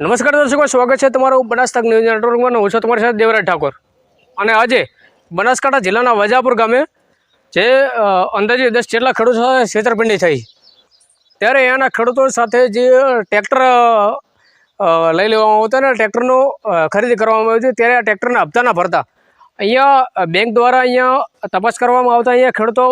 નમસ્કાર દર્શકો, સ્વાગત છે તમારું બનાસકાંઠા ન્યૂઝ નેટવર્કમાં. હું છું તમારી સાથે દેવરાજ ઠાકોર. અને આજે બનાસકાંઠા જિલ્લાના વજાપુર ગામે જે અંદાજે દસ જેટલા ખેડૂતો સાથે છેતરપિંડી થઈ. ત્યારે અહીંયાના ખેડૂતો સાથે જે ટ્રેક્ટર લઈ લેવામાં આવતા અને ટ્રેક્ટરનો ખરીદી કરવામાં આવ્યું ત્યારે આ ટ્રેક્ટરના હપ્તાના ભરતા અહીંયા બેંક દ્વારા અહીંયા તપાસ કરવામાં આવતા અહીંયા ખેડૂતો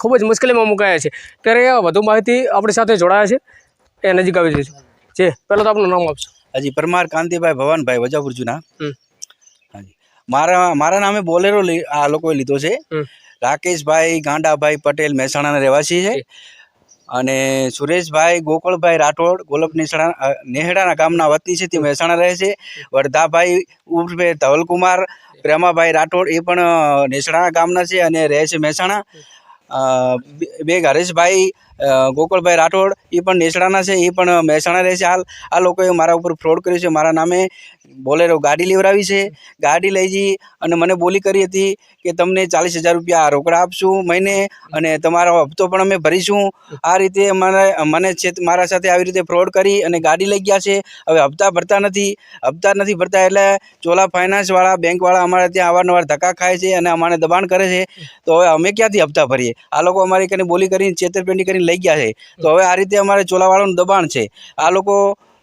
ખૂબ જ મુશ્કેલીમાં મુકાયા છે. ત્યારે વધુ માહિતી આપણી સાથે જોડાયા છે. એ નજીક આવી જઈશું. જે, પહેલાં તો આપનું નામ આપશો. હાજી પરમાર કાંતિભાઈ ભવાનભાઈ વજાપુર જૂના હાજી. મારા મારા નામે બોલેરો આ લોકોએ લીધો છે. રાકેશભાઈ ગાંડાભાઈ પટેલ મહેસાણાના રહેવાસી છે. અને સુરેશભાઈ ગોકળભાઈ રાઠોડ ગોલપ નેસડા નેહડાના ગામના વતની છે તે મહેસાણા રહે છે. વર્ધાભાઈ ઉર્ફે ધવલકુમાર પ્રેમાભાઈ રાઠોડ એ પણ નેસડાના ગામના છે અને રહે છે મહેસાણા. બે- હરેશભાઈ ગોકળભાઈ રાઠોડ, એ પણ નેસડાના છે, એ પણ મહેસાણા રહે છે. હાલ, આ લોકોએ મારા ઉપર ફ્રોડ કર્યો છે. મારા નામે બોલેરો ગાડી લેવડાવી છે. ગાડી લઈ જઈ અને મને બોલી કરી હતી કે તમને ચાલીસ હજાર રૂપિયા રોકડા આપશું મહિને અને તમારો હપ્તો પણ અમે ભરીશું. આ રીતે મને મને છે, મારા સાથે આવી રીતે ફ્રોડ કરી અને ગાડી લઈ ગયા છે. હવે હપ્તા ભરતા નથી. હપ્તા નથી ભરતા એટલે ચોલા ફાઇનાન્સવાળા બેંકવાળા અમારે ત્યાં અવારનવાર ધક્કા ખાય છે અને અમારે દબાણ કરે છે. તો હવે અમે ક્યાંથી હપ્તા ભરીએ? આ લોકો અમારી કંઈ બોલી કરીને છેતરપિંડી કરીને લઈ ગયા છે. તો હવે આ રીતે અમારે ચોલાવાળાનું દબાણ છે. આ લોકો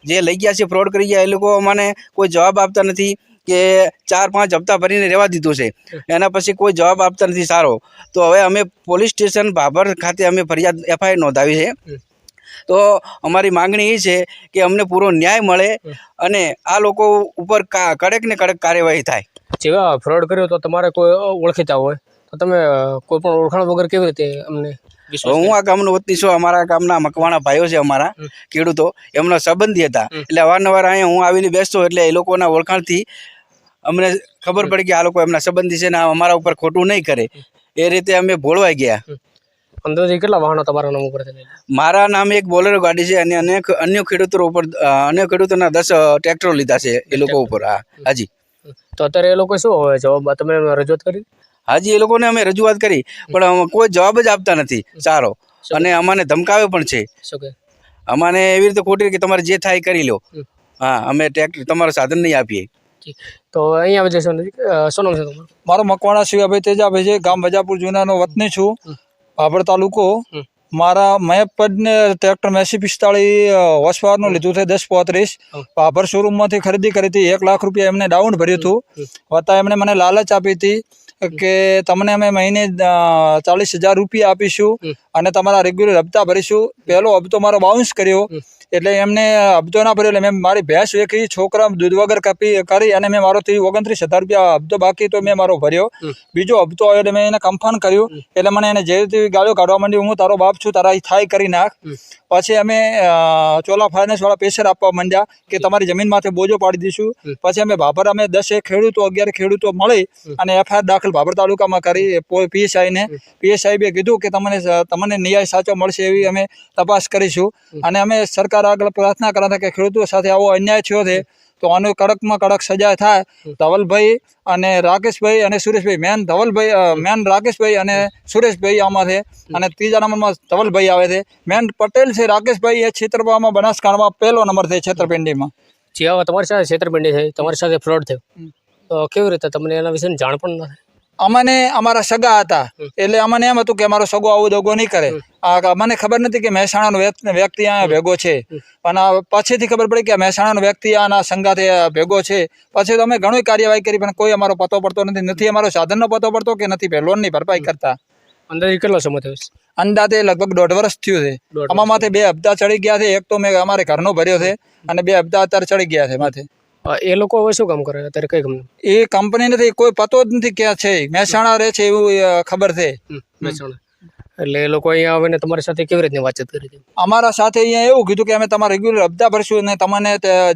જે લઈ ગયા છે ફ્રોડ કરી ગયા, એ લોકો અમને કોઈ જવાબ આપતા નથી કે ચાર પાંચ હપ્તા ભરીને રહેવા દીધું છે. એના પછી કોઈ જવાબ આપતા નથી સારો. તો હવે અમે પોલીસ સ્ટેશન ભાભર ખાતે અમે ફરિયાદ એફઆઈઆર નોંધાવી છે. તો અમારી માંગણી એ છે કે અમને પૂરો ન્યાય મળે અને આ લોકો ઉપર કડક ને કડક કાર્યવાહી થાય. જેવા ફ્રોડ કર્યો તો તમારે કોઈ ઓળખીતા હોય? તો તમે કોઈ પણ ઓળખાણ વગર કેવી રીતે અમને હું આ ગામનો વતની છું અમારા ગામના મકવાણા ભાઈઓ છે અમારા ખેડૂતો એમના સંબંધી હતા. એટલે અવારનવાર અહીંયા હું આવીને બેસતો એટલે એ લોકોના ઓળખાણથી અમને ખબર પડી કે આ લોકો એમના સંબંધી છે ને અમારા ઉપર ખોટું નહીં કરે. એ રીતે અમે ભોળવાઈ ગયા. અંદાજે કેટલા વાહનો તમારા નામ ઉપર મારા નામે એક બોલેરો ગાડી છે અને અનેક અન્ય ખેડૂતો ઉપર અન્ય ખેડૂતોના દસ ટ્રેક્ટરો લીધા છે એ લોકો ઉપર હા. હાજી. તો અત્યારે એ લોકો શું હોય? જવાબ તમે રજૂઆત કરી? હાજી એ લોકોને અમે રજૂઆત કરી પણ કોઈ જવાબ જ આપતા નથી. સારો. અને અમાને ધમકાવે પણ છે. અમાને એવી રીતે ખોટી કે તમારે જે થાય કરી લો. હા અમે ટ્રેક્ટર તમારું સાધન નહીં આપીએ. તો અહીંયા અ, શું છે મારો મકવાણા શિવાભાઈ તેજાભાઈ છે ગામ વજાપુર જૂનાનો વતની છું. ભાભર બાબર તાલુકો. મારા મેં પદને ટ્રેક્ટર મેસી પિસ્તાળીસ વસવારનું લીધું છે દસ પોત્રીસ. ભાભર બાબર શોરૂમમાંથી ખરીદી કરી હતી એક લાખ રૂપિયા એમને ડાઉન ભર્યું હતું. વત્તા એમણે મને લાલચ આપી હતી કે તમને અમે મહિને ચાલીસ હજાર રૂપિયા આપીશું અને તમારા રેગ્યુલર હપ્તા ભરીશું. પહેલો હપ્તો મારો બાઉન્સ કર્યો. એટલે એમને હપ્તો ના ભર્યો. એટલે મેં મારી ભેંસ વેચી છોકરા દૂધ વગર કાપી કરી અને મેં મારો ત્રીસ ઓગણત્રીસ હજાર રૂપિયા હપ્તો બાકી તો મેં મારો ભર્યો. બીજો હપ્તો આવ્યો એટલે મેં એને કમ્ફર્મ કર્યું. એટલે મને એને જે રીતે ગાળો કાઢવા માંડી હું તારો બાપ છું તારા થાય કરી નાખ. પછી અમે ચોલા ફાઇનાન્સવાળા પ્રેશર આપવા માંડ્યા કે તમારી જમીન માથે બોજો પાડી દઈશું. પછી અમે ભાભર અમે દસ ખેડૂતો અગિયાર ખેડૂતો મળી અને એફઆઈઆર દાખલ ભાભર તાલુકામાં કરી. પીએસઆઈને પીએસઆઈ બી કીધું કે તમને તમને ન્યાય સાચો મળશે એવી અમે તપાસ કરીશું. અને અમે સરકાર આગળ પ્રાર્થના કરે છે કે ખેડૂતો સાથે આવો અન્યાય થયો છે તો આનો કડકમાં કડક સજા થાય. ધવલભાઈ અને રાકેશભાઈ અને સુરેશભાઈ મેન ધવલભાઈ મેન રાકેશભાઈ અને સુરેશભાઈ આમાં છે. અને ત્રીજા નંબરમાં ધવલભાઈ આવે છે. મેન પટેલ છે રાકેશભાઈ એ છેતરપામાં બનાસકાંઠામાં પહેલો નંબર છે છેતરપિંડીમાં. જે હવે તમારી સાથે છેતરપિંડી થઈ તમારી સાથે ફ્રોડ થયો. તો કેવી રીતે? તમને એના વિશે જાણ પણ ન થઈ અમને અમારા સગા હતા. એટલે અમને એમ હતું કે અમારો સગો આવું દગો નહીં કરે. આ મને ખબર નથી કે મહેસાણાનો વ્યક્તિ- અહીંયા ભેગો છે. પણ પછીથી ખબર પડી કે મહેસાણાનો વ્યક્તિ આના સંગાથે ભેગો છે. પછી તો અમે ઘણી કાર્યવાહી કરી પણ કોઈ અમારો પતો પડતો નથી. નથી અમારો સાધનનો પતો પડતો કે નથી? લોનની ભરપાઈ કરતા. અંદાજે કેટલો સમય થયો અંદાજે લગભગ દોઢ વર્ષ થયું છે. આમાં માથે બે હપ્તા ચડી ગયા છે. એક તો મેં અમારે ઘરનો ભર્યો છે અને બે હપ્તા અત્યારે ચડી ગયા છે માથે. એ લોકો હવે શું કામ કરે? અત્યારે કઈ કંપની એ કંપની નથી કોઈ પતો જ નથી ક્યાં છે. મહેસાણા રહે છે એવું ખબર છે. મહેસાણા. એટલે એ લોકો અહીંયા આવીને તમારી સાથે કેવી રીતની વાતચીત કરી હતી? અમારા સાથે અહીંયા એવું કીધું કે અમે તમારા રેગ્યુલર હપ્તા ભરશું અને તમને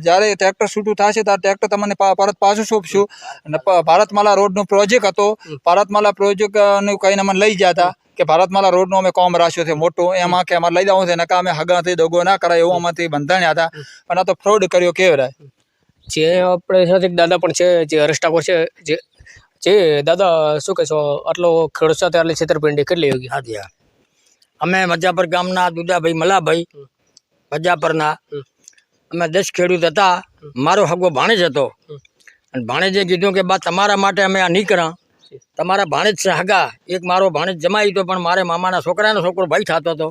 જ્યારે ટ્રેક્ટર છૂટું થશે ત્યારે ટ્રેક્ટર તમને પરત પાછું સોંપશું. અને ભારતમાલા રોડનો પ્રોજેક્ટ હતો. ભારતમાલા પ્રોજેક્ટનું કહીને અમને લઈ હતા કે ભારતમાલા રોડનું અમે કોમ રાખ્યો છે મોટું. એમાં કે અમારે લઈ જવું છે નકા અમે હગાથી દગો ના કરાય એવું અમારથી બંધાણ્યા હતા. પણ આ તો ફ્રોડ કર્યો કેવરાય. જે આપણે સાથે દાદા પણ છે જે હરેશ ઠાકોર છે જે જે દાદા શું કહેશો આટલો ખેડૂત સાથે આટલી છેતરપિંડી કેટલી યોગી હાજી અમે મજાપર ગામના દુદાભાઈ મલાભાઈ મજાપરના. અમે દસ ખેડૂત હતા. મારો હગો ભાણેજ હતો. અને ભાણેજે કીધું કે બા તમારા માટે અમે આ નીકળ્યા. તમારા ભાણેજ છે હગા. એક મારો ભાણેજ જમાઈ હતો પણ મારે મામાના છોકરાનો છોકરો ભાઈ થતો હતો.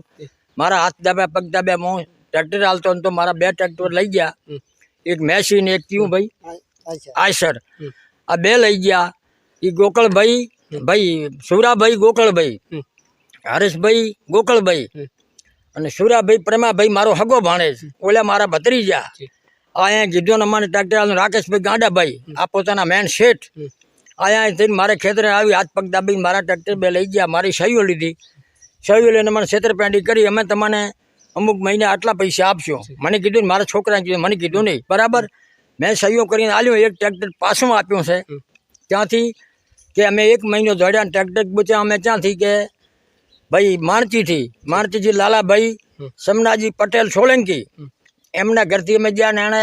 મારા હાથ દાબ્યા પગ દાબ્યા હું ટ્રેક્ટર હાલતો તો મારા બે ટ્રેક્ટર લઈ ગયા. એક મેસી ને એક ક્યું ભાઈ. આયસર આ બે લઈ ગયા. એ ગોકળભાઈ ભાઈ સુરાભાઈ ગોકળભાઈ. હરેશભાઈ ગોકળભાઈ. અને સુરાભાઈ પ્રેમાભાઈ મારો હગો ભાણે છે. ઓલા મારા ભત્રીજા. આ અહીંયા કીધું ને મને ટ્રેક્ટર રાકેશભાઈ ગાંડાભાઈ. આ પોતાના મેન શેઠ અહીંયા થઈને મારે ખેતરે આવી હાથ પગ દાબી મારા ટ્રેક્ટર બે લઈ ગયા. મારી સહીઓ લીધી. સહીઓ લઈને મને છેતરપેંડી કરી. અમે તમને અમુક મહિને આટલા પૈસા આપશો. મને કીધું ને મારા છોકરાને કીધું મને કીધું નહીં. બરાબર? મેં સહીઓ કરીને આલ્યો એક ટ્રેક્ટર પાછું આપ્યું છે. ત્યાંથી કે અમે એક મહિનો દોડ્યા ટ્રેક્ટર બચ્યા અમે ત્યાંથી કે ભાઈ માણતીથી માણતીથી લાલાભાઈ સમનાજી પટેલ સોલંકી એમના ઘરથી અમે ગયા ને એણે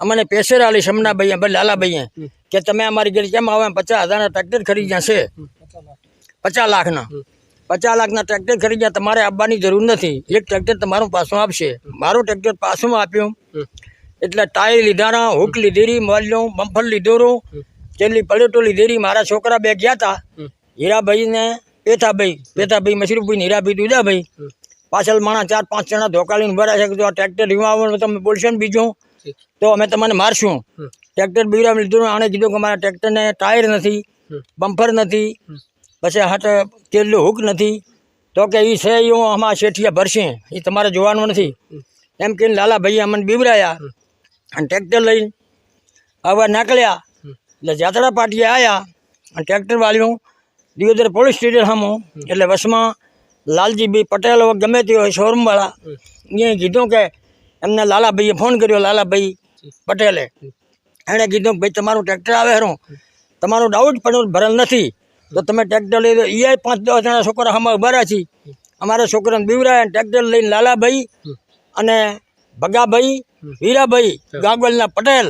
અમને પેસર આલી સમનાભાઈએ ભાઈ લાલાભાઈએ કે તમે અમારી ઘરે કેમ આવે પચાસ હજારના ટ્રેક્ટર ખરીદ્યા છે. પચાસ લાખના. પચાસ લાખના ટ્રેક્ટર ખરીદ્યા તમારે આપવાની જરૂર નથી. એક ટ્રેક્ટર તમારું પાછું આપશે. મારું ટ્રેક્ટર પાછું આપ્યું. એટલે ટાયર લીધાના હુક લીધેરી મોલ્યું બમ્ફર લીધોરો કેટલી પલેટો લીધેરી મારા છોકરા બે ગયા હતા હીરાભાઈને પેથાભાઈ પેથાભાઈ મશરૂફભાઈ હીરાભાઈ દુધાભાઈ પાછળ માણા ચાર પાંચ જણા ધોકાલીને ભરા છે કે આ ટ્રેક્ટર રીમાવાનું તમે બોલશો ને બીજું. તો અમે તમને મારશું. ટ્રેક્ટર બીરામ લીધું આણે કીધું કે મારા ટ્રેક્ટરને ટાયર નથી બમ્ફર નથી. પછી હાટ કેટલું હુક નથી. તો કે એ છે એ હું આમાં શેઠિયા ભરશે. એ તમારે જોવાનું નથી. એમ કહીને લાલાભાઈએ અમને બીવરાયા અને ટ્રેક્ટર લઈને હવે નીકળ્યા એટલે જાત્રા પાટીએ આવ્યા અને ટ્રેક્ટર વાળ્યું. દિયોદર પોલીસ સ્ટેશન સામો એટલે વસમાં લાલજી બી પટેલ ગમે તે હોય શોરૂમવાળા. એ કીધું કે એમને લાલાભાઈએ ફોન કર્યો લાલાભાઈ પટેલે. એણે કીધું કે ભાઈ તમારું ટ્રેક્ટર આવે હરું. તમારો ડાઉટ પણ ભરેલ નથી. તો તમે ટ્રેક્ટર લઈ લો. એ પાંચ દસ જણા છોકરા અમારે ઊભા છે. અમારા છોકરાને બીવરાય ટ્રેક્ટર લઈને લાલાભાઈ અને ભગાભાઈ વીરાભાઈ ગાગવલના પટેલ.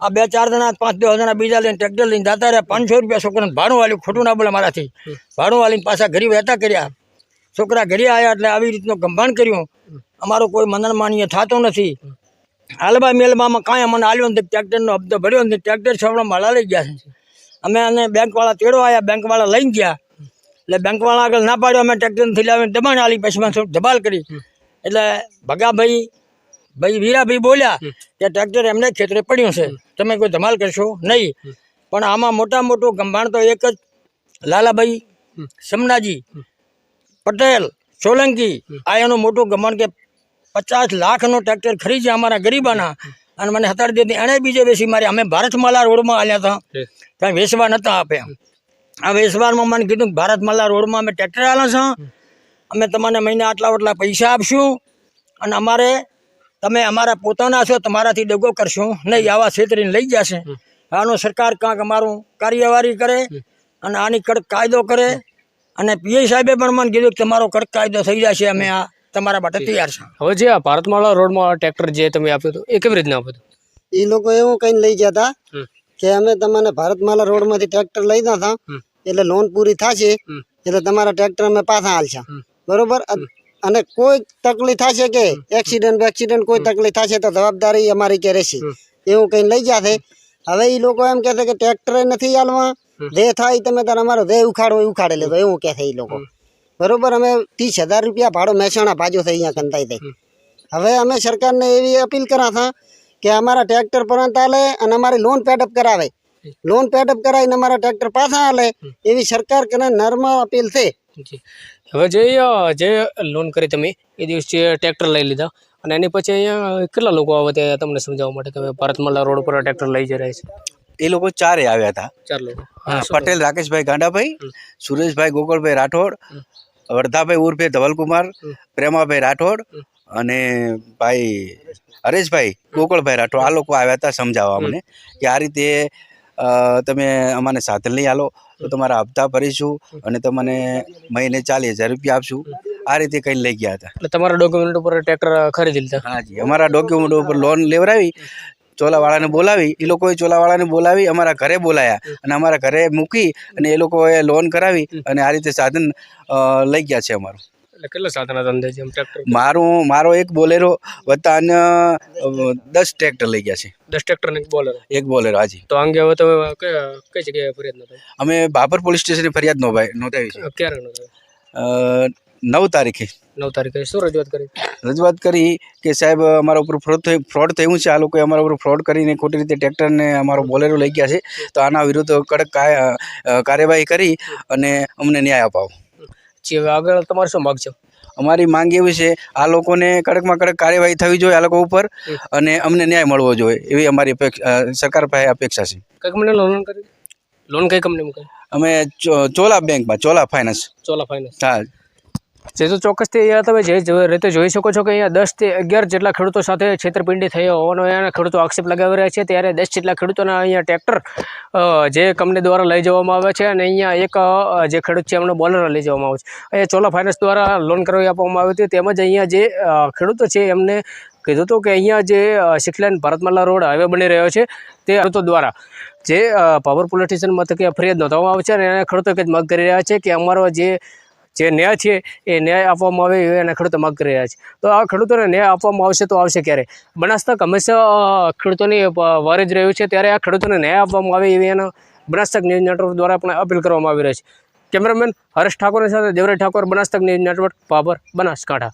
આ બે ચાર જણા, પાંચ દસ જણા બીજા લઈને ટ્રેક્ટર લઈને જતા રહ્યા. પાંચસો રૂપિયા છોકરાને ભાડું વાળ્યું ખોટું ના બોલે મારાથી. ભાડું વાળીને પાછા ઘરે વહેતા કર્યા. છોકરા ઘરે આવ્યા એટલે આવી રીતનું ગંભાણ કર્યું. અમારો કોઈ મનન માનીય થતો નથી. હાલબા મેલબામાં કાંઈ અમને આલ્યો નથી. ટ્રેક્ટરનો હપ્તો ભર્યો નથી. ટ્રેક્ટર છોડવામાં લઈ ગયા છે. અમે અને બેંકવાળા તેડો આવ્યા બેંકવાળા લઈને ગયા. એટલે બેંકવાળા આગળ ના પાડ્યો અમે ટ્રેક્ટરથી લાવીને દબાણ આલી પછી થોડું ધબાલ કરી. એટલે ભગાભાઈ ભાઈ વીરાભાઈ બોલ્યા કે ટ્રેક્ટર એમને ખેતરે પડ્યું છે. તમે કોઈ ધમાલ કરશો નહીં. પણ આમાં મોટા મોટું ગંભાણ તો એક જ લાલાભાઈ સમનાજી પટેલ સોલંકી આ એનું મોટું ગમણ કે પચાસ લાખનો ટ્રેક્ટર ખરીદ્યા અમારા ગરીબાના. અને મને હતાડી દીધી એણે બીજે વેચી મારી. અમે ભારતમાલા રોડમાં આવ્યા હતા. ત્યાં વેચવા નતા આપે. આ વેસવારમાં મને કીધું ભારતમાલા રોડમાં અમે ટ્રેક્ટર આવ્યા છો. અમે તમને મહિને આટલા આટલા પૈસા આપશું. અને અમારે તમે અમારા પોતાના છો તમારાથી ડગો કરશું. નહીં આવા છેતરીને લઈ જશે. આનો સરકાર કાંક અમારું કાર્યવાહી કરે અને આની કડક કાયદો કરે. અને પીઆઈ સાહેબે પણ મને કીધું કે તમારો કડક કાયદો થઈ જશે. અમે આ તમારા માટે તૈયાર છે. હવે જે આ ભારતમાળા રોડમાં ટ્રેક્ટર જે તમે આપ્યું હતું એ કેવી રીતના આપ્યું હતું? એ લોકો એવું કઈ લઈ ગયા હતા કે અમે તમને ભારતમાળા રોડમાંથી ટ્રેક્ટર લઈ ગયા હતા એટલે લોન પૂરી થશે. એટલે તમારા ટ્રેક્ટર અમે પાછા હાલશે. બરોબર? અને કોઈ તકલીફ થશે કે એક્સિડન્ટ એક્સિડન્ટ કોઈ તકલીફ થશે તો જવાબદારી અમારી કે રહેશે. એવું કઈ લઈ ગયા છે. હવે એ લોકો એમ કહે છે કે ટ્રેક્ટર નથી હાલવા. જે થાય તમે તારે અમારો દે ઉખાડો એ ઉખાડી લેતો એવું કહે છે એ લોકો. બરોબર અમે ત્રીસ હજાર રૂપિયા ભાડો મહેસાણા ભાજો થઈ અહીંયા કંતાઈ થઈ. હવે અમે સરકારને એવી અપીલ કર્યા હતા કે અમારા ટ્રેક્ટર પરત આલે અને અમારી લોન પેડઅપ કરાવે. લોન પેડઅપ કરાવીને અમારા ટ્રેક્ટર પાછા આલે. એવી સરકાર કને નર્મ અપીલ છે. હવે જે જે લોન કરી તમે એ દિવસે ટ્રેક્ટર લઈ લીધા. અને એની પછી અહીંયા કેટલા લોકો આવે ત્યાં તમને સમજાવવા માટે તમે ભારતમાલા રોડ પર ટ્રેક્ટર લઈ જઈ રહ્યા છે? એ લોકો ચારે આવ્યા હતા. ચાર લોકો. હા, પટેલ રાકેશભાઈ ગાંડાભાઈ સુરેશભાઈ ગોકળભાઈ રાઠોડ વર્ધાભાઈ ઉર્ફે ધવલકુમાર પ્રેમાભાઈ રાઠોડ અને ભાઈ હરેશભાઈ ગોકળભાઈ રાઠોડ. આ લોકો આવ્યા હતા સમજાવવા અમને કે આ રીતે તમે અમાને સાધન લઈ આલો તો તમારા હપ્તા ભરીશું અને તમને મહિને ચાલીસ હજાર રૂપિયા આપશું. આ રીતે કંઈ લઈ ગયા હતા. તમારા ડોક્યુમેન્ટ ઉપર ટ્રેક્ટર ખરીદી લીધા. હાજી અમારા ડોક્યુમેન્ટ ઉપર લોન લેવડાવી ચોલાવાળાને બોલાવી એ લોકોએ ચોલાવાળાને બોલાવી અમારા ઘરે બોલાયા અને અમારા ઘરે મૂકી અને એ લોકોએ લોન કરાવી અને આ રીતે સાધન લઈ ગયા છે અમારું. એટલે કેટલા સાધન હતા અંદાજે ટ્રેક્ટર મારું મારો એક બોલેરો વત્તા અન્ય દસ ટ્રેક્ટર લઈ ગયા છે. દસ ટ્રેક્ટર ને બોલર? એક બોલેરો હાજી. તો અંગે હવે તમે કઈ જગ્યાએ ફરિયાદ નોંધાવી? અમે બાબર પોલીસ સ્ટેશને ફરિયાદ નોંધાવી નોંધાવી છે. ક્યારે નોંધાવી? નવ તારીખે. નવ તારીખે. શું રજૂઆત કરી? રજૂઆત કરી કે સાહેબ અમારા ઉપર ફ્રોડ ફ્રોડ થયું છે. આ લોકોએ અમારા ઉપર ફ્રોડ કરીને ખોટી રીતે ટ્રેક્ટરને અમારો બોલેરો લઈ ગયા છે. તો આના વિરુદ્ધ કડક કાર્યવાહી કરી અને અમને ન્યાય અપાવો. આગળ તમારે શું માગ છે અમારી માંગ એવી છે આ લોકોને કડકમાં કડક કાર્યવાહી થવી જોઈએ આ લોકો ઉપર અને અમને ન્યાય મળવો જોઈએ. એવી અમારી અપેક્ષા સરકાર પાસે અપેક્ષા છે. કઈ કંપની લોન કરી? લોન કઈ કંપનીમાં કરી અમે ચોલા બેંકમાં ચોલા ફાઇનાન્સ ચોલા ફાઇનાન્સ હા. જે તો ચોક્કસથી અહીંયા તમે જે રીતે જોઈ શકો છો કે અહીંયા દસથી અગિયાર જેટલા ખેડૂતો સાથે છેતરપિંડી થઈ હોવાનો અહીંયા ખેડૂતો આક્ષેપ લગાવી રહ્યા છે. ત્યારે દસ જેટલા ખેડૂતોના અહીંયા ટ્રેક્ટર જે કંપની દ્વારા લઈ જવામાં આવે છે અને અહીંયા એક જે ખેડૂત છે એમનો બોલર લઈ જવામાં આવે છે. અહીંયા ચોલા ફાઇનાન્સ દ્વારા લોન કરાવી આપવામાં આવી હતી. તેમજ અહીંયા જે ખેડૂતો છે એમને કીધું હતું કે અહીંયા જે અ, six lane Bharatmala road highway બની રહ્યો છે. તે ખેડૂતો દ્વારા જે અ, પાવર પોલીસ સ્ટેશન મથકે ફરિયાદ નોંધવામાં આવે છે અને એના ખેડૂતો કંઈક માંગ કરી રહ્યા છે કે અમારો જે જે ન્યાય છે, એ ન્યાય આપવામાં આવે એના ખેડૂતો માગ કરી રહ્યા છે. તો આ ખેડૂતોને ન્યાય આપવામાં આવશે તો આવશે ક્યારે? બનાસતક હંમેશા ખેડૂતોની વારે જ રહ્યું છે, ત્યારે આ ખેડૂતોને ન્યાય આપવામાં આવે એવી એના બનાસતક ન્યૂઝ નેટવર્ક દ્વારા પણ અપીલ કરવામાં આવી રહી છે. કેમેરામેન હરેશ ઠાકોરની સાથે દેવરાજ ઠાકોર બનાસતક ન્યૂઝ નેટવર્ક પાપર બનાસકાંઠા.